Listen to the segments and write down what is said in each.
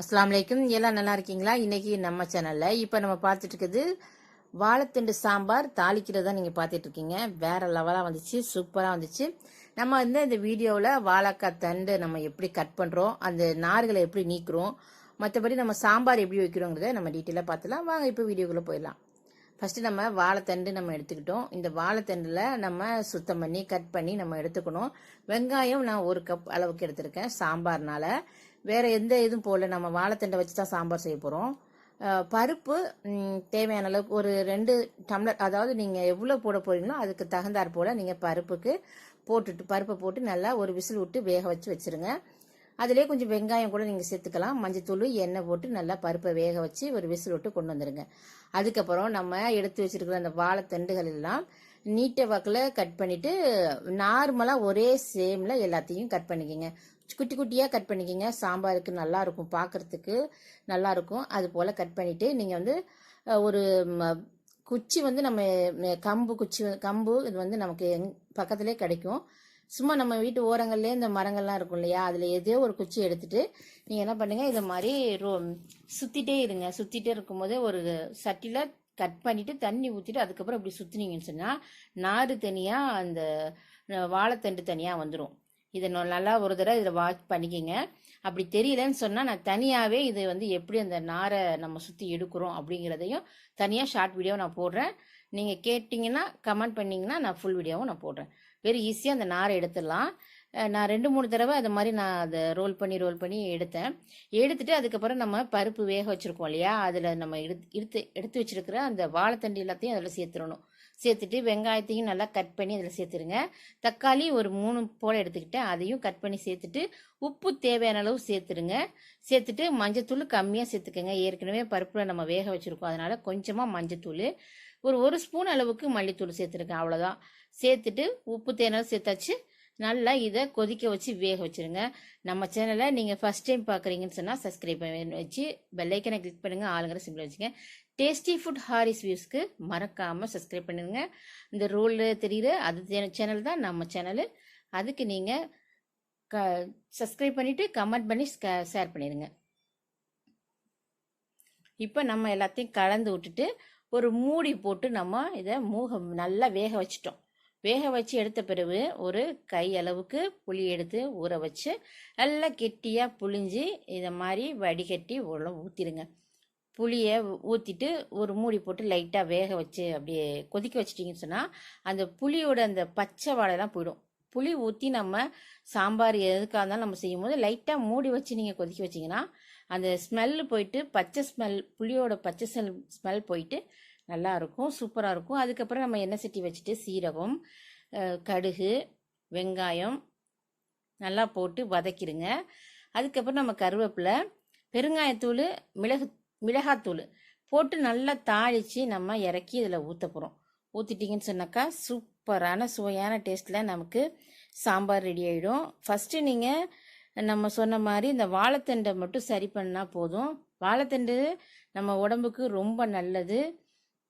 அஸ்லாம் அலைக்கும். எல்லாம் நல்லா இருக்கீங்களா? இன்னைக்கு நம்ம சேனல்ல இப்போ நம்ம பார்த்துட்டு இருக்குது வாழைத்தண்டு சாம்பார் தாளிக்கிறதா நீங்க பார்த்துட்டு இருக்கீங்க. வேற லெவலாக வந்துச்சு சூப்பராக வந்துச்சு. நம்ம வந்து இந்த வீடியோவில் வாழைக்காய் தண்டு நம்ம எப்படி கட் பண்ணுறோம் அந்த நார்களை எப்படி நீக்குறோம் மற்றபடி நம்ம சாம்பார் எப்படி வைக்கிறோங்கிறத நம்ம டீட்டெயிலாக பார்த்துலாம். வாங்க இப்போ வீடியோக்குள்ளே போயிடலாம். ஃபஸ்ட்டு நம்ம வாழைத்தண்டு நம்ம எடுத்துக்கிட்டோம். இந்த வாழைத்தண்டில் நம்ம சுத்தம் பண்ணி கட் பண்ணி நம்ம எடுத்துக்கணும். வெங்காயம் நான் ஒரு கப் அளவுக்கு எடுத்திருக்கேன் சாம்பார்னால. வேறு எந்த இதுவும் போடல. நம்ம வாழைத்தண்டை வச்சு தான் சாம்பார் செய்ய போகிறோம் பருப்பு தேவையான அளவுக்கு ஒரு ரெண்டு டம்ளர் அதாவது நீங்கள் எவ்வளோ போட போறீங்களோ அதுக்கு தகுந்தாற் போல் நீங்கள் பருப்புக்கு போட்டுட்டு பருப்பை போட்டு நல்லா ஒரு விசில் விட்டு வேக வச்சு வச்சிருங்க. அதிலே கொஞ்சம் வெங்காயம் கூட நீங்கள் சேர்த்துக்கலாம். மஞ்சத்தூள் எண்ணெய் போட்டு நல்லா பருப்பை வேக வச்சு ஒரு விசில் விட்டு கொண்டு வந்துடுங்க அதுக்கப்புறம் நம்ம எடுத்து வச்சிருக்கிற அந்த வாழைத்தண்டுகள் எல்லாம் நீட்ட வாக்கில் கட் பண்ணிவிட்டு நார்மலாக ஒரே சேமில் எல்லாத்தையும் கட் பண்ணிக்கோங்க. குட்டி குட்டியாக கட் பண்ணிக்கோங்க. சாம்பாருக்கு நல்லாயிருக்கும் பார்க்குறதுக்கு பார்க்கறதுக்கு நல்லா இருக்கும் அது போல் கட் பண்ணிவிட்டு நீங்கள் வந்து ஒரு ம, குச்சி வந்து நம்ம கம்பு குச்சி கம்பு இது வந்து நமக்கு எங் பக்கத்துலேயே கிடைக்கும். சும்மா நம்ம வீட்டு ஓரங்கள்லேயே இந்த மரங்கள்லாம் இருக்கும் இல்லையா? அதில் ஏதோ ஒரு குச்சி எடுத்துட்டு நீங்கள் என்ன பண்ணுங்கள் இதை மாதிரி ரோ சுற்றிட்டே இருங்க. சுற்றிட்டே இருக்கும்போதே ஒரு சட்டியில் கட் பண்ணிவிட்டு தண்ணி ஊற்றிட்டு அதுக்கப்புறம் இப்படி சுற்றினீங்கன்னு சொன்னால் நாறு தனியாக அந்த வாழைத்தண்டு தனியாக வந்துடும் இதை நல்லா ஒரு தடவை இதில் வாஷ் பண்ணிக்கிங்க. அப்படி தெரியலன்னு சொன்னால் நான் தனியாகவே இது வந்து எப்படி அந்த நாரை நம்ம சுற்றி எடுக்கிறோம் அப்படிங்கிறதையும் தனியாக ஷார்ட் வீடியோ நான் போடுறேன். நீங்கள் கேட்டிங்கன்னா கமெண்ட் பண்ணிங்கன்னா நான் ஃபுல் வீடியோவும் நான் போடுறேன். வெரி ஈஸியாக அந்த நாரை எடுத்துடலாம். நான் ரெண்டு மூணு தடவை அது மாதிரி நான் அதை ரோல் பண்ணி ரோல் பண்ணி எடுத்தேன். எடுத்துட்டு அதுக்கப்புறம் நம்ம பருப்பு வேக வச்சுருக்கோம் இல்லையா? அதில் நம்ம எடுத்து எடுத்து எடுத்து வச்சுருக்கிற அந்த வாழைத்தண்டு எல்லாத்தையும் அதில் சேர்த்துடணும். சேர்த்துட்டு வெங்காயத்தையும் நல்லா கட் பண்ணி அதில் சேர்த்துருங்க. தக்காளி ஒரு மூணு போல் எடுத்துக்கிட்டேன் அதையும் கட் பண்ணி சேர்த்துட்டு உப்பு தேவையான அளவு சேர்த்துருங்க. சேர்த்துட்டு மஞ்சத்தூள் கம்மியாக சேர்த்துக்கோங்க. ஏற்கனவே பருப்பில் நம்ம வேக வச்சுருக்கோம். அதனால் கொஞ்சமாக மஞ்சத்தூள். ஒரு ஒரு ஸ்பூன் அளவுக்கு மல்லித்தூள் சேர்த்துருக்கேன் அவ்வளோதான் சேர்த்துட்டு உப்பு தேவையான சேர்த்தாச்சு. நல்லா இதை கொதிக்க வச்சு வேக வச்சுருங்க. நம்ம சேனலை நீங்கள் ஃபஸ்ட் டைம் பார்க்குறீங்கன்னு சொன்னால் சப்ஸ்கிரைப் பண்ணி வச்சு பெல்லைக்கனை கிளிக் பண்ணுங்கள் ஆளுங்கிற சிம்பிள் வச்சுங்க டேஸ்டி ஃபுட் ஹாரிஸ் வியூஸ்க்கு மறக்காமல் சப்ஸ்கிரைப் பண்ணிடுங்க இந்த ரோலில் தெரியுற அது சேனல் தான் நம்ம சேனலு அதுக்கு நீங்கள் க சப்ஸ்கிரைப் பண்ணிவிட்டு கமெண்ட் பண்ணி ஷேர் பண்ணிடுங்க. இப்போ நம்ம எல்லாத்தையும் கலந்து விட்டுட்டு ஒரு மூடி போட்டு நம்ம இதை மூக நல்லா வேக வச்சிட்டோம். வேக வச்சு எடுத்த பிறகு ஒரு கை அளவுக்கு புளி எடுத்து ஊற வச்சு நல்லா கெட்டியாக புளிஞ்சு இதை மாதிரி வடிகட்டி உள்ள ஊற்றிடுங்க புளியை ஊற்றிட்டு ஒரு மூடி போட்டு லைட்டாக வேக வச்சு அப்படியே கொதிக்க வச்சிட்டிங்கன்னு சொன்னால் அந்த புளியோட அந்த பச்சை வாழைலாம் போயிடும். புளி ஊற்றி நம்ம சாம்பார் எதுக்காக இருந்தாலும் நம்ம செய்யும்போது லைட்டாக மூடி வச்சு நீங்கள் கொதிக்க வச்சிங்கன்னா அந்த ஸ்மெல்லு போயிட்டு பச்சை ஸ்மெல் புளியோட பச்சை ஸ்மெல் ஸ்மெல் போயிட்டு நல்லாயிருக்கும் சூப்பராக இருக்கும். அதுக்கப்புறம் நம்ம எண்ணெய் சட்டி வச்சுட்டு சீரகம் கடுகு வெங்காயம் நல்லா போட்டு வதக்கிடுங்க அதுக்கப்புறம் நம்ம கருவேப்பிலை பெருங்காயத்தூள் மிளகு மிளகாத்தூள் போட்டு நல்லா தாளித்து நம்ம இறக்கி இதில் ஊற்ற போகிறோம் ஊற்றிட்டிங்கன்னு சொன்னாக்கா சூப்பரான சுவையான டேஸ்ட்டில் நமக்கு சாம்பார் ரெடி ஆகிடும் ஃபஸ்ட்டு நீங்கள் நம்ம சொன்ன மாதிரி இந்த வாழைத்தண்டை மட்டும் சரி பண்ணால் போதும். வாழைத்தண்டு நம்ம உடம்புக்கு ரொம்ப நல்லது.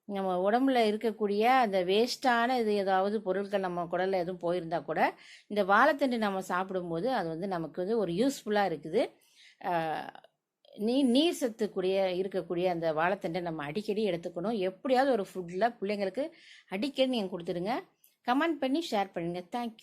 நம்ம உடம்புல இருக்கக்கூடிய அந்த வேஸ்ட்டான இது ஏதாவது பொருட்கள் நம்ம குடலில் எதுவும் போயிருந்தா கூட இந்த வாழைத்தண்டு நம்ம சாப்பிடும்போது அது வந்து நமக்கு வந்து ஒரு யூஸ்ஃபுல்லாக இருக்குது. நீ நீர் சத்துக்கூடிய இருக்கக்கூடிய அந்த வாழைத்தண்டை நம்ம அடிக்கடி எடுத்துக்கணும். எப்படியாவது ஒரு ஃபுட்டில் பிள்ளைங்களுக்கு அடிக்கடி நீங்கள் கொடுத்துருங்க கமெண்ட் பண்ணி ஷேர் பண்ணுங்கள் தேங்க்யூ